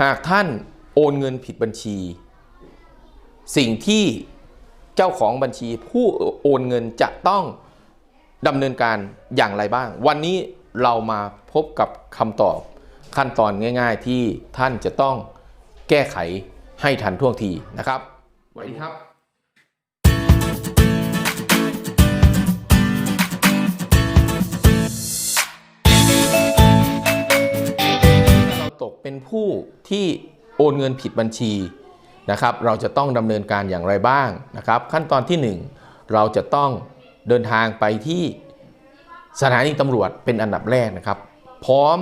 หากท่านโอนเงินผิดบัญชี สิ่งที่เจ้าของบัญชีผู้โอนเงินจะต้องดำเนินการอย่างไรบ้าง วันนี้เรามาพบกับคำตอบขั้นตอนง่าย ๆ ที่ท่านจะต้องแก้ไขให้ทันท่วงทีนะครับสวัสดีครับ ผู้ที่โอนเงินผิดบัญชีนะครับเราจะต้องดำเนินการอย่างไรบ้างนะครับ ขั้นตอนที่ 1 เราจะต้องเดินทางไปที่สถานีตำรวจเป็นอันดับแรกนะครับ พร้อม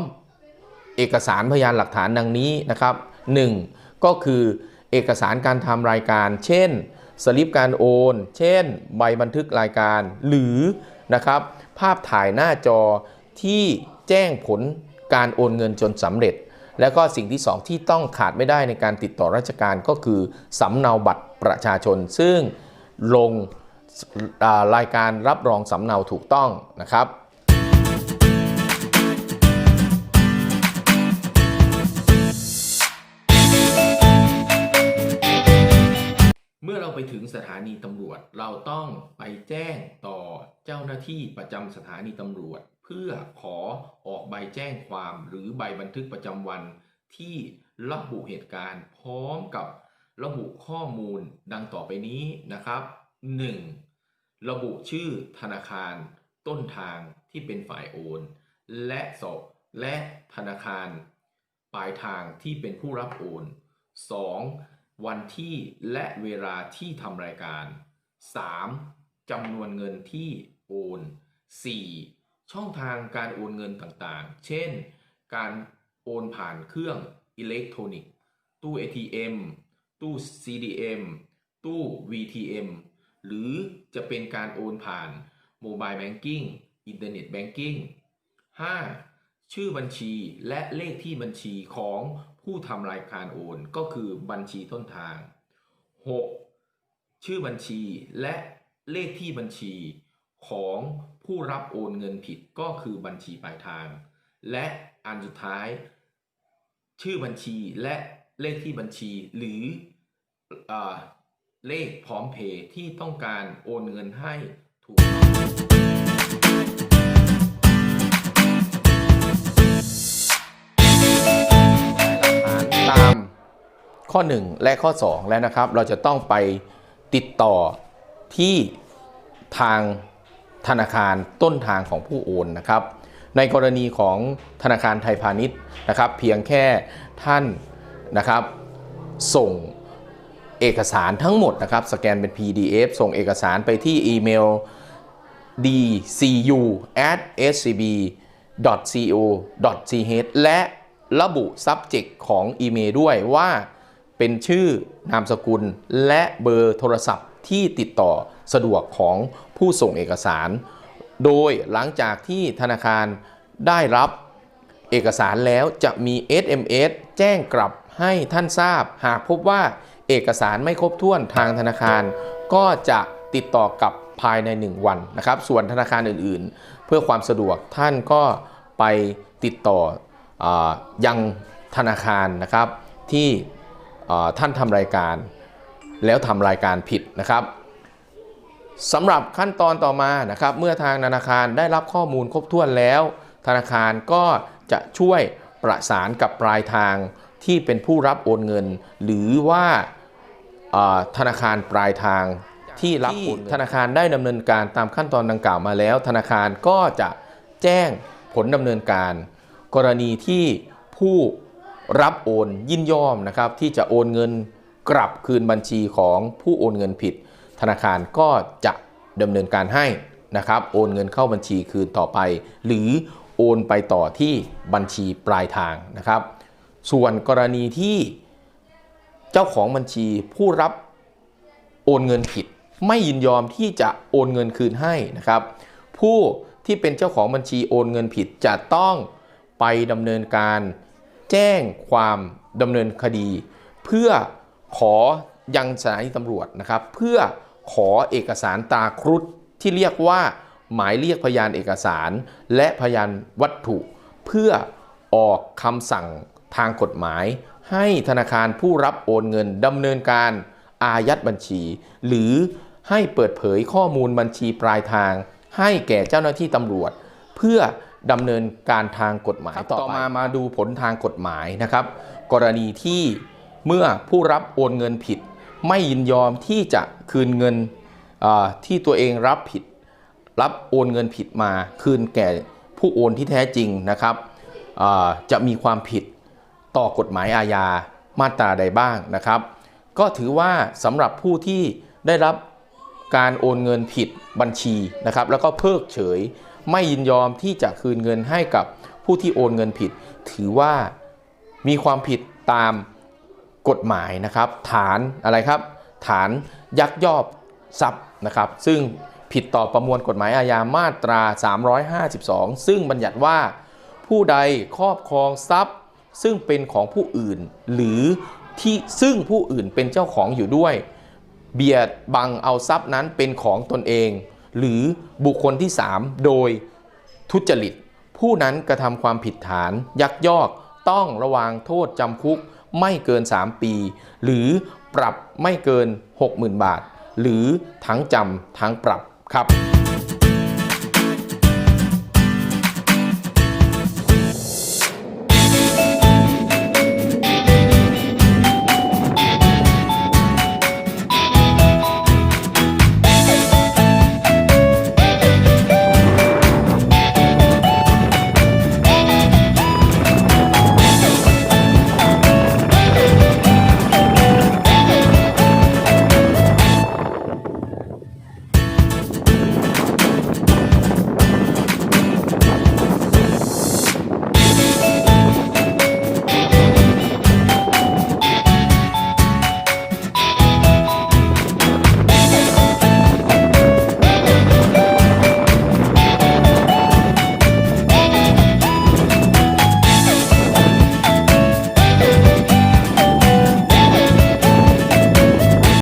เอกสารพยานหลักฐานดังนี้นะครับ 1. ก็คือเอกสารการทำรายการ เช่น สลิปการโอน เช่น ใบบันทึกรายการ หรือนะครับภาพถ่ายหน้าจอที่แจ้งผลการโอนเงินจนสำเร็จ แล้วก็สิ่งที่ 2 ที่ต้องขาดไม่ได้ในการติดต่อราชการก็คือสำเนาบัตรประชาชน ซึ่งลงรายการรับรองสำเนาถูกต้องนะครับ ถึงสถานีตำรวจ เราต้องไปแจ้งต่อเจ้าหน้าที่ประจำสถานีตำรวจ เพื่อขอออกใบแจ้งความหรือใบบันทึกประจำวัน ที่ระบุเหตุการณ์ พร้อมกับระบุข้อมูลดังต่อไปนี้นะครับ 1. ระบุชื่อธนาคารต้นทางที่เป็นฝ่ายโอน และสอบและธนาคาร ปลายทางที่เป็นผู้รับโอน 2. วันที่และเวลาที่ทำรายการ 3. จำนวนเงินที่โอน 4. ช่องทางการโอนเงินต่างๆ เช่น การโอนผ่านเครื่องอิเล็กทรอนิกส์ตู้ ATM ตู้ CDM ตู้ VTM หรือจะเป็นการโอนผ่านโมบายแบงกิ้งอินเทอร์เน็ตแบงกิ้ง 5. ชื่อบัญชีและเลขที่บัญชีของ ผู้ทำรายการโอนก็คือบัญชีต้นทาง 6. ชื่อบัญชีและเลขที่บัญชีของผู้รับโอนเงินผิดก็คือบัญชีปลายทาง และอันสุดท้าย ชื่อบัญชีและเลขที่บัญชีหรือเออเลขพร้อมเพย์ที่ต้องการโอนเงินให้ถูกต้อง ข้อ 1 และข้อ 2 แล้วนะครับ เราจะต้องไปติดต่อที่ทางธนาคารต้นทางของผู้โอนนะครับ ในกรณีของธนาคารไทยพาณิชย์นะครับ เพียงแค่ท่านนะครับ ส่งเอกสารทั้งหมดนะครับ สแกนเป็น PDF ส่งเอกสารไปที่อีเมล dcu scb co ch และระบุ subject ของอีเมลด้วยว่า เป็นชื่อนามสกุล และเบอร์โทรศัพท์ที่ติดต่อสะดวกของผู้ส่งเอกสาร โดยหลังจากที่ธนาคารได้รับเอกสารแล้วจะมี SMS แจ้งกลับให้ท่านทราบ หากพบว่าเอกสารไม่ครบถ้วนทางธนาคาร ก็จะติดต่อกลับภายใน 1 วันนะครับ ส่วนธนาคารอื่นๆ เพื่อความสะดวกท่านก็ไปติดต่ออยังธนาคารนะครับที่ ท่านทำรายการ แล้วทำรายการผิดนะครับสำหรับขั้นตอนต่อมานะครับ เมื่อทางธนาคารได้รับข้อมูลครบถ้วนแล้ว ธนาคารก็จะช่วยประสานกับปลายทางที่เป็นผู้รับโอนเงิน หรือว่าอ่าธนาคารปลายทางที่รับโอนเงินธนาคารได้ดำเนินการตามขั้นตอนดังกล่าวมาแล้ว ธนาคารก็จะแจ้งผลดำเนินการ กรณีที่ผู้ รับโอนยินยอมนะครับที่จะโอนเงินกลับคืนบัญชีของผู้โอนเงินผิด ธนาคารก็จะดำเนินการให้นะครับโอนเงินเข้าบัญชีคืนต่อไป หรือโอนไปต่อที่บัญชีปลายทางนะครับ ส่วนกรณีที่เจ้าของบัญชีผู้รับโอนเงินผิด ไม่ยินยอมที่จะโอนเงินคืนให้นะครับ ผู้ที่เป็นเจ้าของบัญชีโอนเงินผิดจะต้องไปดำเนินการ แจ้งความดำเนินคดี เพื่อขอยังสถานีตำรวจนะครับ เพื่อขอเอกสารตาครุฑที่เรียกว่าหมายเรียกพยานเอกสาร และพยานวัตถุ เพื่อออกคำสั่งทางกฎหมาย ให้ธนาคารผู้รับโอนเงินดำเนินการอายัดบัญชี หรือให้เปิดเผยข้อมูลบัญชีปลายทาง ให้แก่เจ้าหน้าที่ตำรวจ เพื่อ ดำเนินการทางกฎหมายต่อมามาดูผลทางกฎหมายนะครับ กรณีที่เมื่อผู้รับโอนเงินผิด ไม่ยินยอมที่จะคืนเงินอ่าที่ตัวเองรับผิด รับโอนเงินผิดมา คืนแก่ผู้โอนที่แท้จริงนะครับอ่าจะมีความผิดต่อกฎหมายอาญามาตราใดบ้างนะครับ ก็ถือว่าสำหรับผู้ที่ได้รับการโอนเงินผิดบัญชีนะครับ แล้วก็เพิกเฉย ไม่ยินยอมที่จะคืนเงินให้กับผู้ที่โอนเงินผิด ถือว่ามีความผิดตามกฎหมายนะครับ ฐานอะไรครับ ฐานยักยอกทรัพย์นะครับ ซึ่งผิดต่อประมวลกฎหมายอาญามาตรา 352 ซึ่งบัญญัติว่าผู้ใดครอบครองทรัพย์ ซึ่งเป็นของผู้อื่น หรือที่ซึ่งผู้อื่นเป็นเจ้าของอยู่ด้วย เบียดบังเอาทรัพย์นั้นเป็นของตนเอง หรือบุคคลที่ 3 โดยทุจริต ผู้นั้นกระทำความผิดฐาน ยักยอกต้องระวางโทษจำคุกไม่เกิน 3 ปี หรือปรับไม่เกิน 60,000 บาท หรือทั้งจำทั้งปรับครับ